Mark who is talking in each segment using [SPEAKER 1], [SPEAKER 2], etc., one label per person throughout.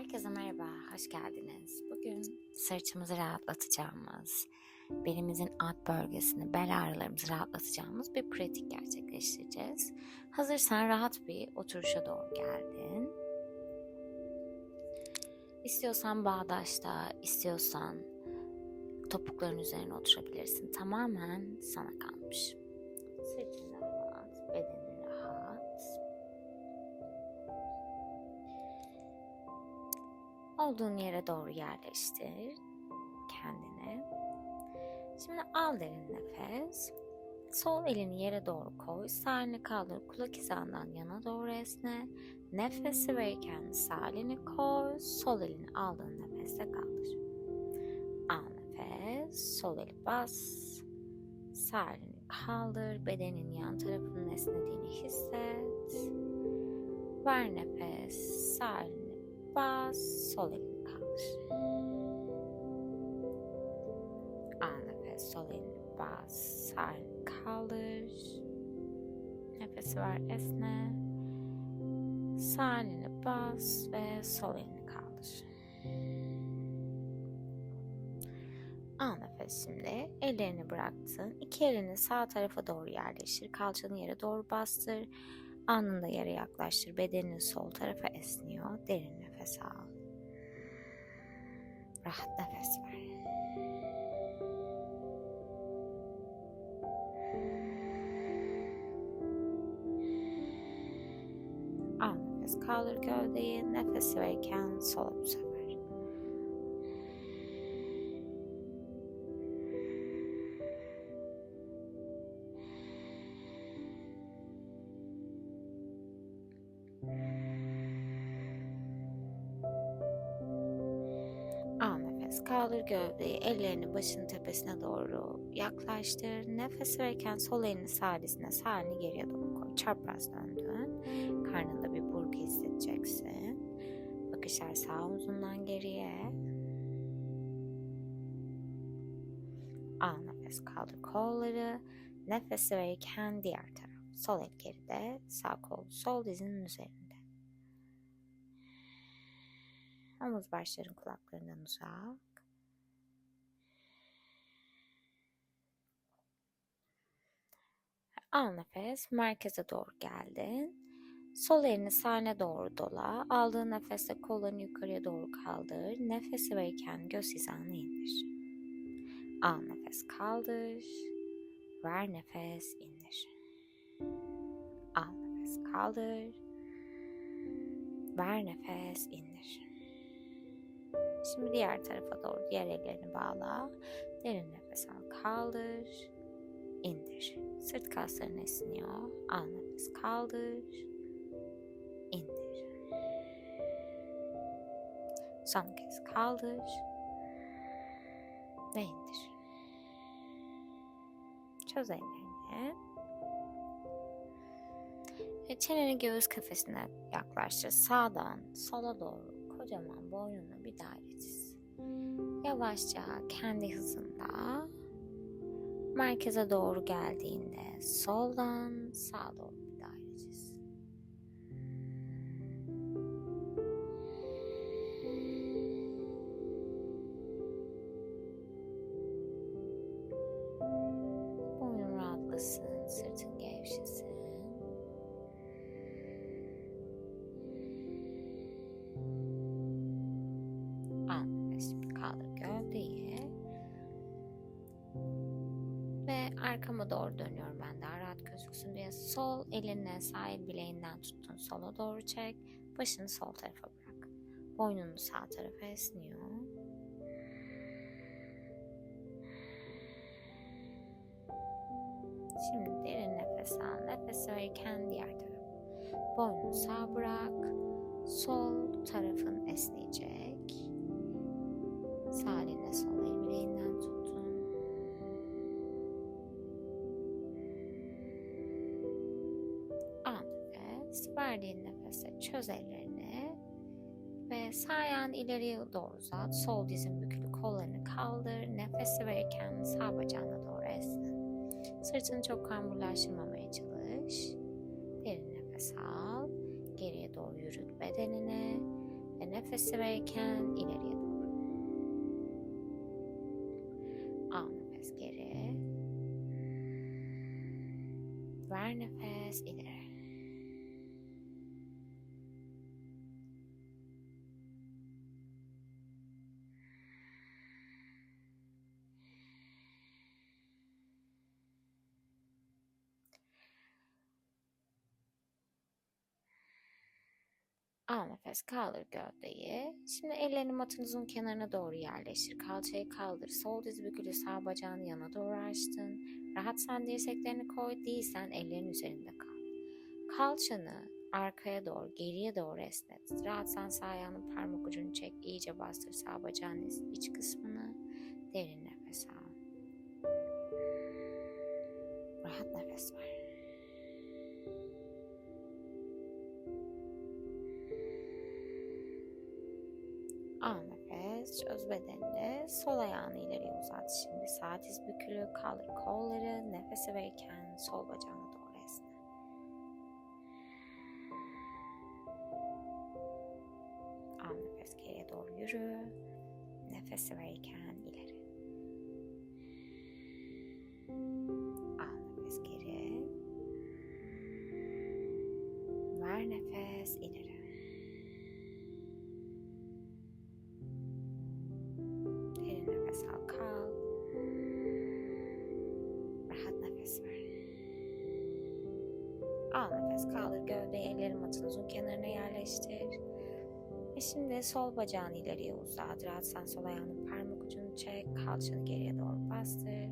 [SPEAKER 1] Herkese merhaba, hoş geldiniz. Bugün sırtımızı rahatlatacağımız, belimizin alt bölgesini, bel ağrılarımızı rahatlatacağımız bir pratik gerçekleştireceğiz. Hazırsan rahat bir oturuşa doğru geldin. İstiyorsan bağdaşta, istiyorsan topukların üzerine oturabilirsin. Tamamen sana kalmış. Sırtın rahat, bedenin Olduğun yere doğru yerleştir kendini. Şimdi al derin nefes. Sol elini yere doğru koy. Sağ kaldır. Kulak hizandan yana doğru esne. Nefesi verirken sağ elini koy. Sol elini aldığın nefeste kaldır. Al nefes. Sol eli bas. Sağ elini kaldır. Bedenin yan tarafının esnediğini hisset. Ver nefes. Sağ elini bas. Sol elini kaldır. Al nefes. Sol bas. Sağ elini kaldır. Nefes ver. Esne. Sağ elini bas ve sol elini kaldır. Al nefes şimdi. Ellerini bıraktın. İki elini sağ tarafa doğru yerleştir. Kalçanı yere doğru bastır. Alnını da yere yaklaştır. Bedenin sol tarafa esniyor. Derin nefes al. Rahat nefes ver. Al nefes kaldır gövdeyi. Nefes verirken sola bu. Gövdeyi. Ellerini başın tepesine doğru yaklaştır. Nefes verirken sol elini sağ dizine sağ elini geriye doğru koy. Çapraz döndün. Karnında bir burgu hissedeceksin. Bakışlar sağ omzundan geriye. Al nefes kaldır kolları. Nefes verirken diğer taraf. Sol el geride, sağ kol sol dizinin üzerinde. Omuz başların kulaklarından uzak. Al nefes, merkeze doğru geldin. Sol elini sağına doğru dola. Aldığın nefeste kollarını yukarıya doğru kaldır. Nefesi verirken göz hizanı indir. Al nefes kaldır. Ver nefes indir. Al nefes kaldır. Ver nefes indir. Şimdi diğer tarafa doğru diğer ellerini bağla. Derin nefes al kaldır. İndir. Sırt kasların esniyor. Al nefes kaldır. indir. Son kez kaldır. Ve indir. Çöz ellerini. Ve çeneni göğüs kafesine yaklaştır. Sağdan sola doğru kocaman boynuna bir daire çiz. Yavaşça kendi hızında merkeze doğru geldiğinde soldan sağa doğru Doğru dönüyorum ben daha rahat gözüksün diye. Sol elinle sağ el bileğinden tuttun sola doğru çek. Başını sol tarafa bırak. Boynunu sağ tarafa esniyor. Şimdi derin nefes al. Nefes verirken diğer taraf. Boynunu sağ bırak. Sol tarafın esneyecek. Sağ elinle Verdiğin nefese çöz ellerini. Ve sağ ayağını ileriye doğru uzat. Sol dizin bükülü kollarını kaldır. Nefesi verirken sağ bacağına doğru esne. Sırtını çok kamburlaştırmamaya çalış. Derin nefes al. Geriye doğru yürüt bedenini. Ve nefesi verirken ileriye doğru. Al nefes geri. Ver nefes ileri. Al nefes kaldır gövdeyi. Şimdi ellerini matınızın kenarına doğru yerleştir. Kalçayı kaldır. Sol diz bükülü sağ bacağını yana doğru açtın. Rahatsan dirseklerini koy. Değilsen ellerin üzerinde kal. Kalçanı arkaya doğru, geriye doğru esnet. Rahatsan sağ ayağının parmak ucunu çek. iyice bastır sağ bacağın iç kısmını. Derin nefes al. Rahat nefes ver. Al nefes, çöz bedenini. Sol ayağını ileriye uzat şimdi. Sağ diz bükülü, kaldır kolları. Nefesi verirken sol bacağına doğru esne. Al nefes geriye doğru yürü. Nefesi verirken ileri. Kenarına yerleştir. Ve şimdi sol bacağını ileriye uzat. Rahatsan sol ayağının parmak ucunu çek. Kalçanı geriye doğru bastır.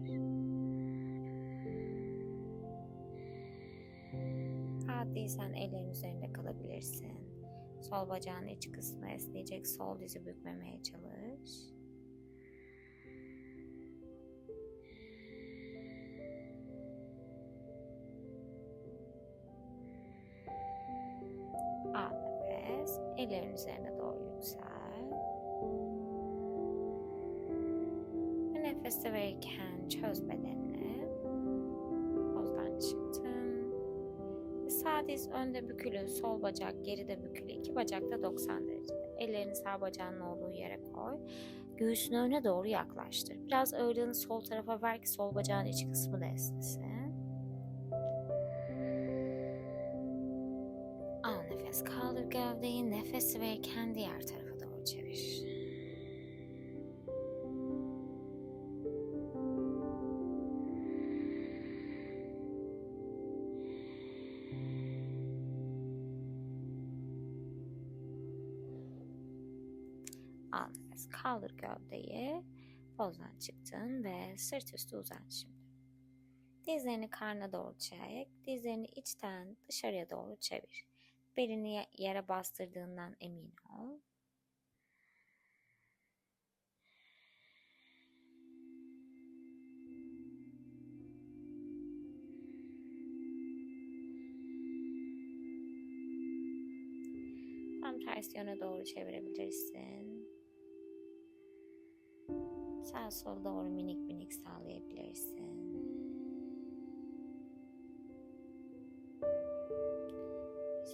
[SPEAKER 1] Rahat değilsen ellerin üzerinde kalabilirsin. Sol bacağın iç kısmı esneyecek. Sol dizi bükmemeye çalış. Ellerin üzerine doğru yüksel. Ve nefesi verirken çöz bedenini. Pozdan çıktın. Ve sağ diz önde bükülü, sol bacak geride bükülü. iki bacak da 90 derecede. Ellerini sağ bacağının olduğu yere koy. Göğsünü öne doğru yaklaştır. Biraz ağırlığını sol tarafa ver ki sol bacağın iç kısmı da esnesin. Gövdeyi nefes verirken diğer tarafa doğru çevir. Al nefes kaldır gövdeyi. Pozdan çıktın ve sırt üstü uzan şimdi. Dizlerini karnına doğru çek. Dizlerini içten dışarıya doğru çevir. Belini yere bastırdığından emin ol. Tam ters yöne doğru çevirebilirsin. Sağ sol doğru minik minik sallayabilirsin.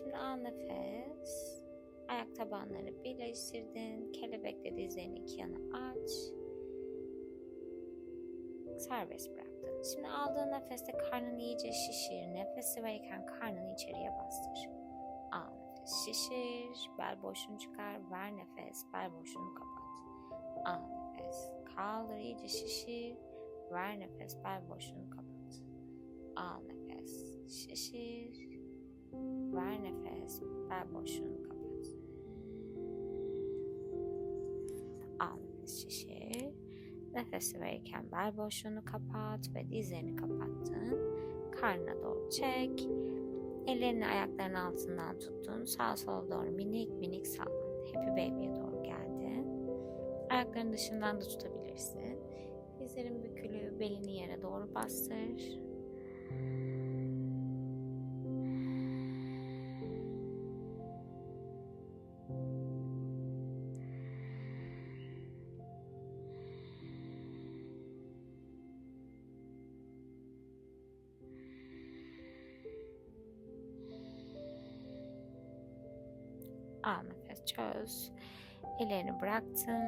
[SPEAKER 1] Şimdi al nefes. Ayak tabanları birleştirdin. Kelebekle dizlerini iki yana aç. Serbest bıraktın. Şimdi aldığın nefeste karnını iyice şişir. Nefesi verirken karnını içeriye bastır. Al nefes şişir. Bel boşluğunu çıkar. Ver nefes. Bel boşluğunu kapat. Al nefes. Kaldır iyice şişir. Ver nefes. Bel boşluğunu kapat. Al nefes. Şişir. Ver nefes. Bel boşluğunu kapat. Al nefes şişir. Nefesi verirken bel boşluğunu kapat ve dizlerini kapattın. Karnına doğru çek. Ellerini ayaklarının altından tuttun. Sağ sola doğru minik minik sallan. Happy Baby'ye doğru geldin. Ayakların dışından da tutabilirsin. Dizlerin bükülü, belini yere doğru bastır. Çöz. Ellerini bıraktın.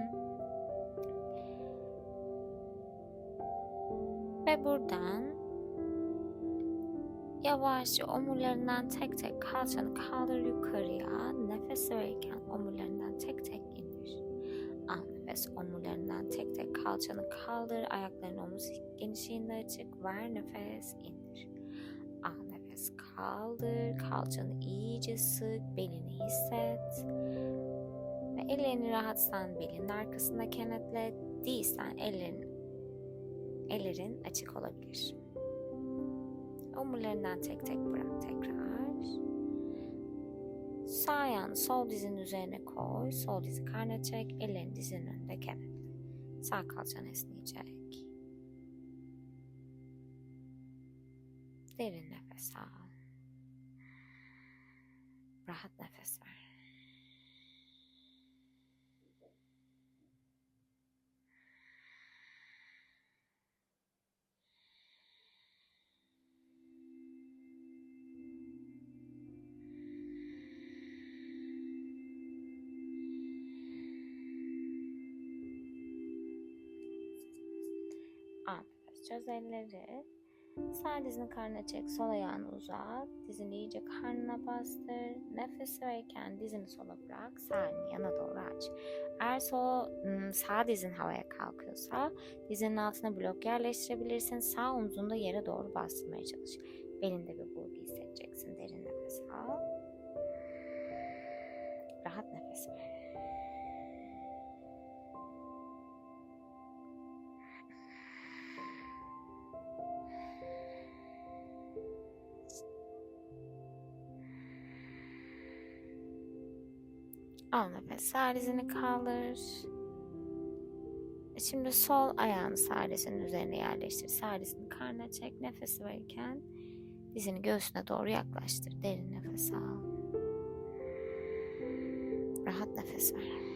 [SPEAKER 1] Ve buradan yavaşça omurlarından tek tek kalçanı kaldır yukarıya. Nefes verirken omurlarından tek tek indir. Al nefes omurlarından tek tek kalçanı kaldır. Ayakların omuz genişliğinde açık. Ver nefes indir. Al nefes kaldır. Kalçanı iyice sık. Belini hisset. Ellerini rahatsan belin arkasında kenetle. Değilsen ellerin ellerin açık olabilir. Omurlarından tek tek bırak tekrar. Sağ ayağını sol dizin üzerine koy. Sol dizi karnına çek. Ellerini dizinin önünde kenetle. Sağ kalçan esneyecek. Derin nefes al. Rahat nefes ver. Çöz elleri. Sağ dizini karnına çek. Sol ayağını uzat. Dizini iyice karnına bastır. Nefes verirken dizini sola bırak. Sağ yana doğru aç. Eğer sol, sağ dizin havaya kalkıyorsa dizinin altına blok yerleştirebilirsin. Sağ omzunu yere doğru bastırmaya çalış. Belinde bir bulgu hissedeceksin. Al nefes. Sağ dizini kaldır. Şimdi sol ayağını sağ dizinin üzerine yerleştir. Sağ dizini karnına çek. Nefes verirken dizini göğsüne doğru yaklaştır. Derin nefes al. Rahat nefes ver.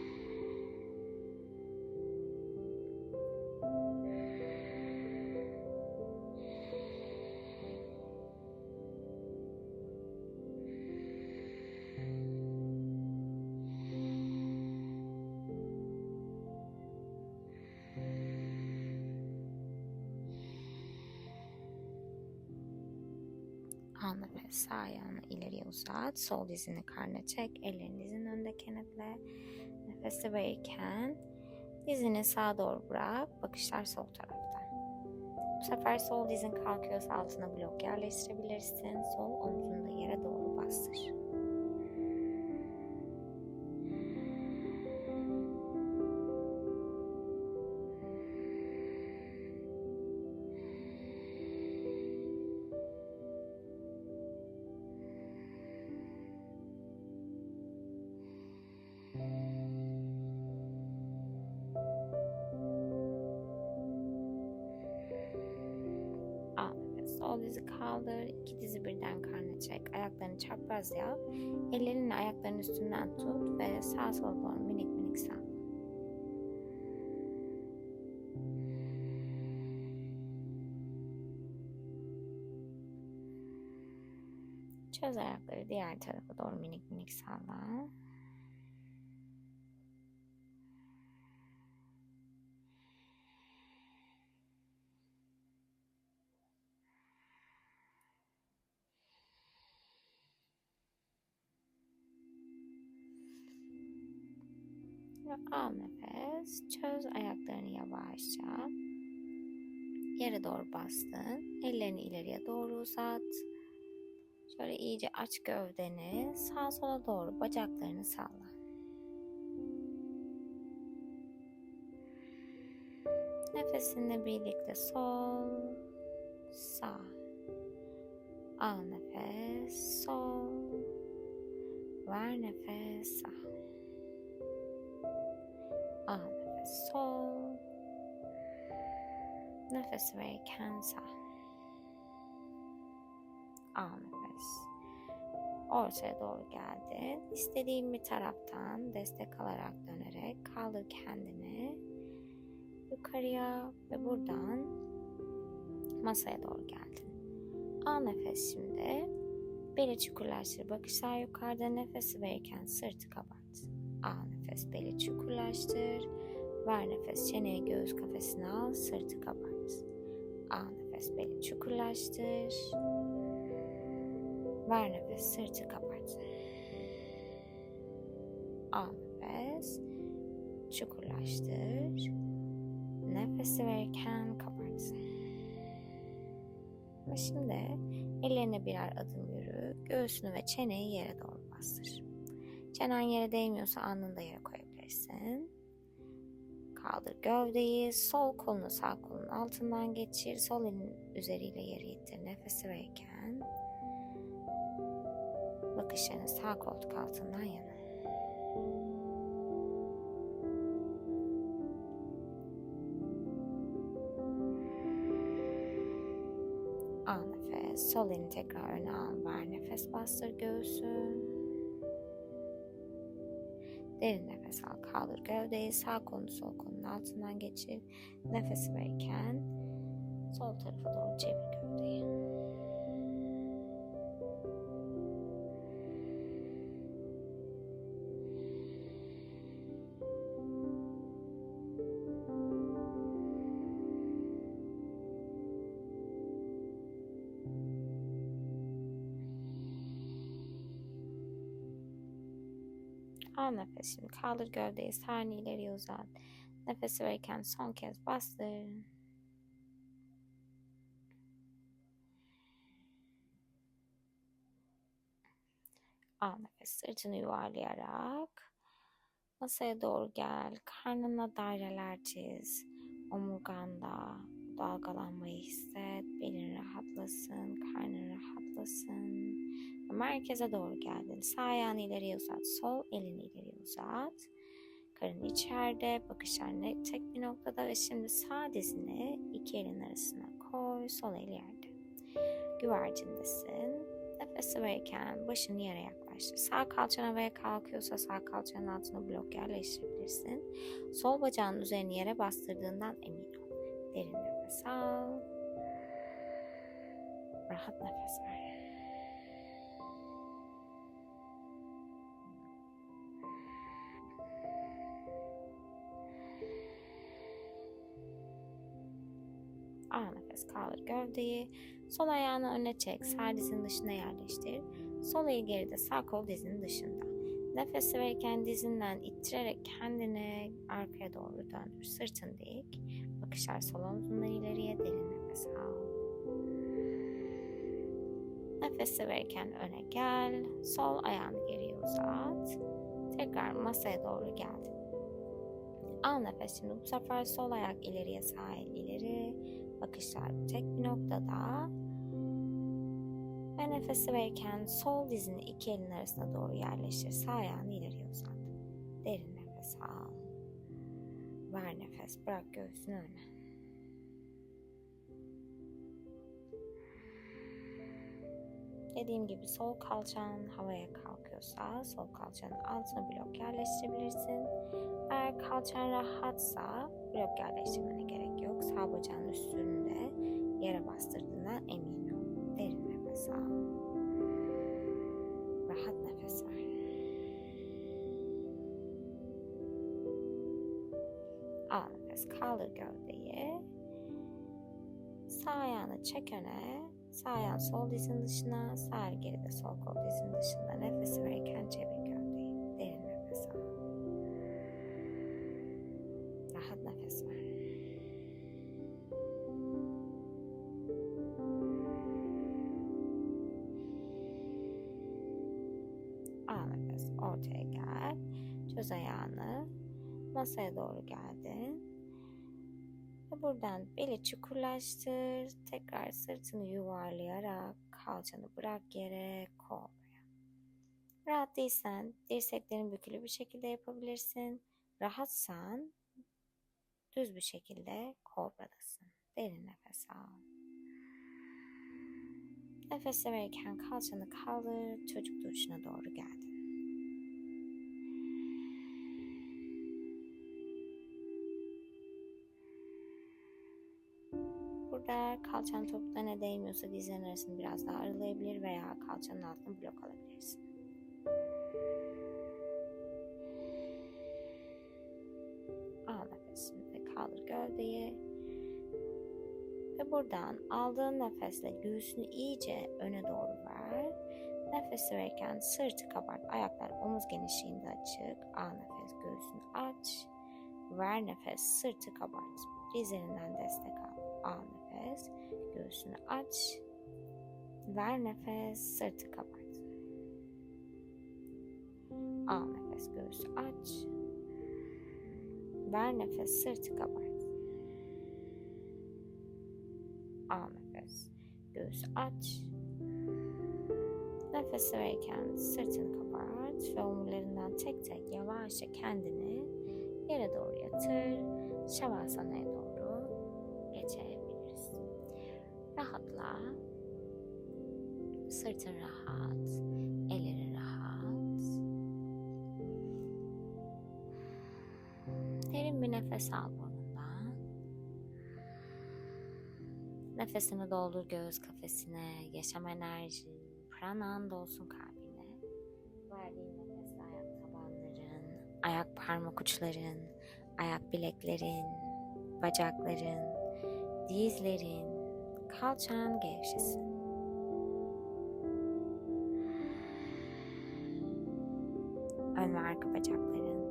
[SPEAKER 1] Uzat. Sol dizini karnına çek. Ellerini dizinin önünde kenetle. Nefesi verirken dizini sağa doğru bırak. Bakışlar sol tarafta. Bu sefer sol dizin kalkıyorsa altına blok yerleştirebilirsin. Sol omzunu da yere doğru bastır. Çapraz yap. Ellerini ayakların üstünden tut ve sağa sola doğru minik minik salla. Çöz ayakları diğer tarafa doğru minik minik salla. Nefes. Çöz ayaklarını yavaşça. Yere doğru bastın. Ellerini ileriye doğru uzat. Şöyle iyice aç gövdeni. Sağa sola doğru bacaklarını salla. Nefesinle birlikte sol, sağ. Al nefes, sol. Ver nefes, sağ. Sol. Nefes verirken sağ. Al nefes. Ortaya doğru geldin. İstediğin bir taraftan destek alarak dönerek kaldır kendini. Yukarıya ve buradan masaya doğru geldin. Al nefes şimdi. Beli çukurlaştır. Bakışlar yukarıda. Nefesi verirken sırtı kapat. Al nefes beli çukurlaştır. Ver nefes çeneyi göğüs kafesine al. Sırtı kapart. Al nefes beli çukurlaştır. Ver nefes sırtı kapart. Al nefes. Çukurlaştır. Nefesi verirken kapart. Ve şimdi ellerine birer adım yürü. Göğsünü ve çeneyi yere doğru bastır. Çenen yere değmiyorsa alnını yere koyabilirsin. Kaldır gövdeyi. Sol kolunu sağ kolun altından geçir. Sol elin üzeriyle yere ittir. Nefesi verirken bakışlarını sağ koltuk altından yana. Al nefes. Sol elini tekrar öne al. Ver nefes bastır göğsü. Derin nefes al. Kaldır gövdeyi. Sağ kolunu sol kolunun altından geçir. Nefesi verirken sol tarafa doğru çevir gövdeyi. Şimdi. Kaldır gövdeyi. Sağını ileriye uzat. Nefesi verirken son kez bastır. Al nefes. Sırtını yuvarlayarak masaya doğru gel. Karnına daireler çiz. Omurganda dalgalanmayı hisset. Belin rahatlasın. Karnın rahatlasın. Merkeze doğru geldin. Sağ ayağını ileriye uzat. Sol elini ileriye uzat. Karın içeride. Bakışlar tek bir noktada. Ve şimdi sağ dizini iki elin arasına koy. Sol el yerde. Güvercindesin. Nefesi verirken başını yere yaklaştır. Sağ kalçan havaya kalkıyorsa sağ kalçanın altına blok yerleştirebilirsin. Sol bacağın üzerini yere bastırdığından emin ol. Derin nefes al. Rahat nefes ver. Al nefes kaldır gövdeyi. Sol ayağını öne çek. Sağ dizin dışına yerleştir. Sol el geride sağ kol dizinin dışında. Nefes verirken dizinden ittirerek kendini arkaya doğru döndür. Sırtın dik. Bakışlar sol omzundan ileriye derin nefes al. Nefesi verirken öne gel. Sol ayağını geriye uzat. Tekrar masaya doğru geldin. Al nefes şimdi bu sefer sol ayak ileriye sağ ileri. Bakışlar tek bir noktada. Ve nefesi verirken sol dizini iki elin arasına doğru yerleştir. Sağ ayağını ileriye uzat. Derin nefes al. Ver nefes. Bırak göğsünü öne. Dediğim gibi sol kalçan havaya kalkıyorsa sol kalçanın altına blok yerleştirebilirsin. Eğer kalçan rahatsa blok yerleştirmene gerek yok. Sağ bacağın üstünde yere bastırdığına emin ol. Derin nefes al. Nefes. Kaldır gövdeyi. Sağ ayağını çek öne. Sağ ayağın sol dizin dışına, sağ el geride sol kol dizin dışında. Nefesi verirken çevir gövdeyi. Derin nefes al. Rahat nefes ver. Al nefes. Ortaya gel. Çöz ayağını. Masaya doğru geldin. Ve buradan beli çukurlaştır. Tekrar sırtını yuvarlayarak kalçanı bırak yere kobraya. Rahat değilsen dirseklerin bükülü bir şekilde yapabilirsin. Rahatsan düz bir şekilde kobradasın. Derin nefes al. Nefes verirken kalçanı kaldır, çocuk duruşuna doğru geldin. Burada kalçan topuklarına değmiyorsa dizlerin arasını biraz daha aralayabilir veya kalçanın altına blok alabilirsin. kaldır gövdeyi. Ve buradan aldığın nefesle göğsünü iyice öne doğru ver. Nefes verirken sırtı kabart. Ayaklar omuz genişliğinde açık. Al nefes göğsünü aç. Ver nefes sırtı kabart. Dizlerinden destek al. Al nefes göğsünü aç. Ver nefes sırtı kabart. Al nefes göğsü aç. Ver nefes sırtı kabart. Al nefes göğsü aç. Nefes verirken sırtını kabart ve omurlarından tek tek yavaşça kendini yere doğru yatır. Şavasana'ya Rahatla. Sırtın rahat. Ellerin rahat. Derin bir nefes al burnundan. Nefesini doldur göğüs kafesine. Yaşam enerjin pranan dolsun kalbine. Verdiğin nefesle ayak tabanların, ayak parmak uçların, ayak bileklerin, bacakların, dizlerin, kalçan gevşesin. Ön ve arka bacakların,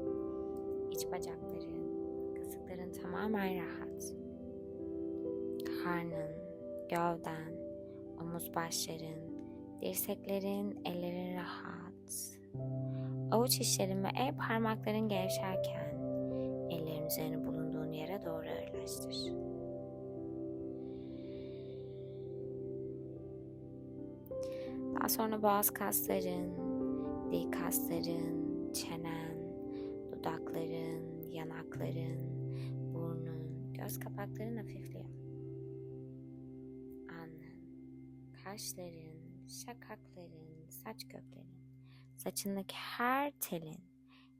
[SPEAKER 1] iç bacakların, kasıkların tamamen rahat. Karnın, gövden, omuz başların, dirseklerin, ellerin rahat. Avuç içlerin ve el parmakların gevşerken ellerin üzerine bulunduğun yere doğru ağırlaştır. Sonra boğaz kasların, dik kasların, çenen, dudakların, yanakların, burnun, göz kapakların hafifliyor. Alnın, kaşların, şakakların, saç köklerin, saçındaki her telin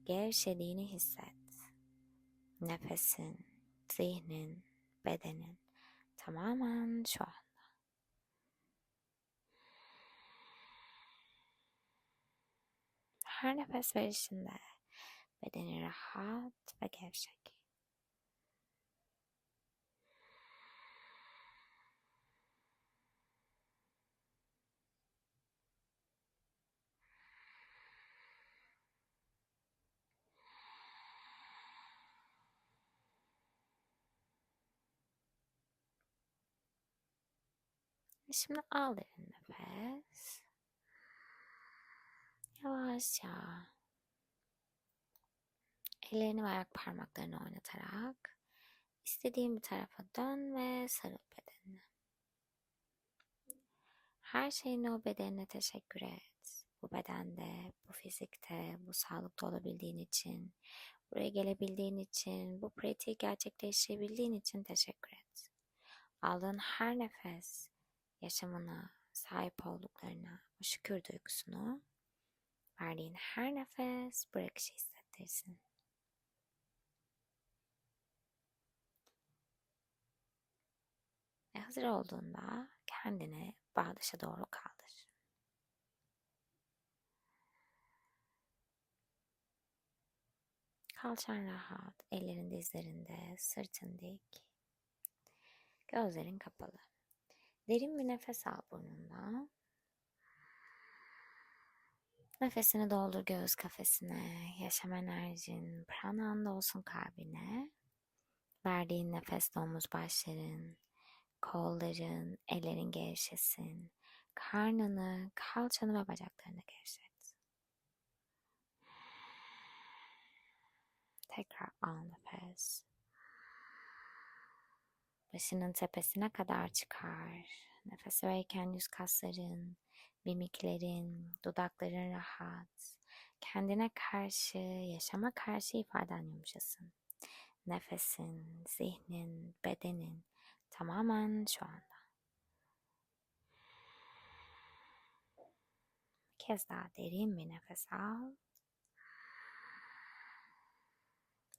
[SPEAKER 1] gevşediğini hisset. Nefesin, zihnin, bedenin tamamen şu anda. Her nefes verişinde bedenin rahat ve gevşek. Şimdi al derin nefes. Yavaşça ellerini ve ayak parmaklarını oynatarak istediğin bir tarafa dön ve sarıl bedenine. Her şeyine o bedenine teşekkür et. Bu bedende, bu fizikte, bu sağlıkta olabildiğin için, buraya gelebildiğin için, bu pratiği gerçekleştirebildiğin için teşekkür et. Aldığın her nefes yaşamına, sahip olduklarına, o şükür duygusunu verdiğin her nefes bırakışı hissettirsin. Ve hazır olduğunda kendini bağdaşa doğru kaldır. Kalçan rahat, ellerin dizlerinde, sırtın dik, gözlerin kapalı. Derin bir nefes al burnundan. Nefesini doldur göğüs kafesine, yaşam enerjin prananda olsun kalbine. Verdiğin nefes omuz başların, kolların, ellerin gevşesin. Karnını, kalçanı ve bacaklarını gevşet. Tekrar al nefes. Başının tepesine kadar çıkar. Nefes verirken yüz kasların, mimiklerin, dudakların rahat. Kendine karşı, yaşama karşı ifaden yumuşasın. Nefesin, zihnin, bedenin tamamen şu anda. Bir kez daha derin bir nefes al.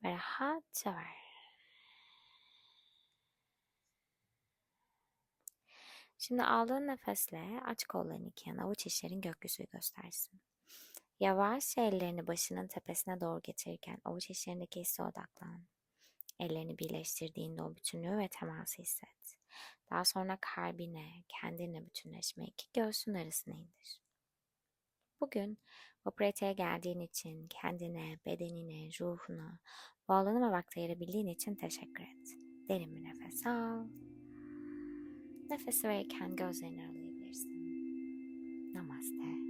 [SPEAKER 1] Ve rahatça ver. Şimdi aldığın nefesle aç kollarını iki yana avuç içlerin gökyüzü göstersin. Yavaşça ellerini başının tepesine doğru getirirken avuç içlerindeki hisse odaklan. Ellerini birleştirdiğinde o bütünlüğü ve teması hisset. Daha sonra kalbine, kendine bütünleşmek göğsün arasına indir. Bugün bu pratiğe geldiğin için kendine, bedenine, ruhuna, bu vakti ayırabildiğin için teşekkür et. Derin bir nefes al. Nefesi verirken gözlerini aralayabilirsin. Namaste.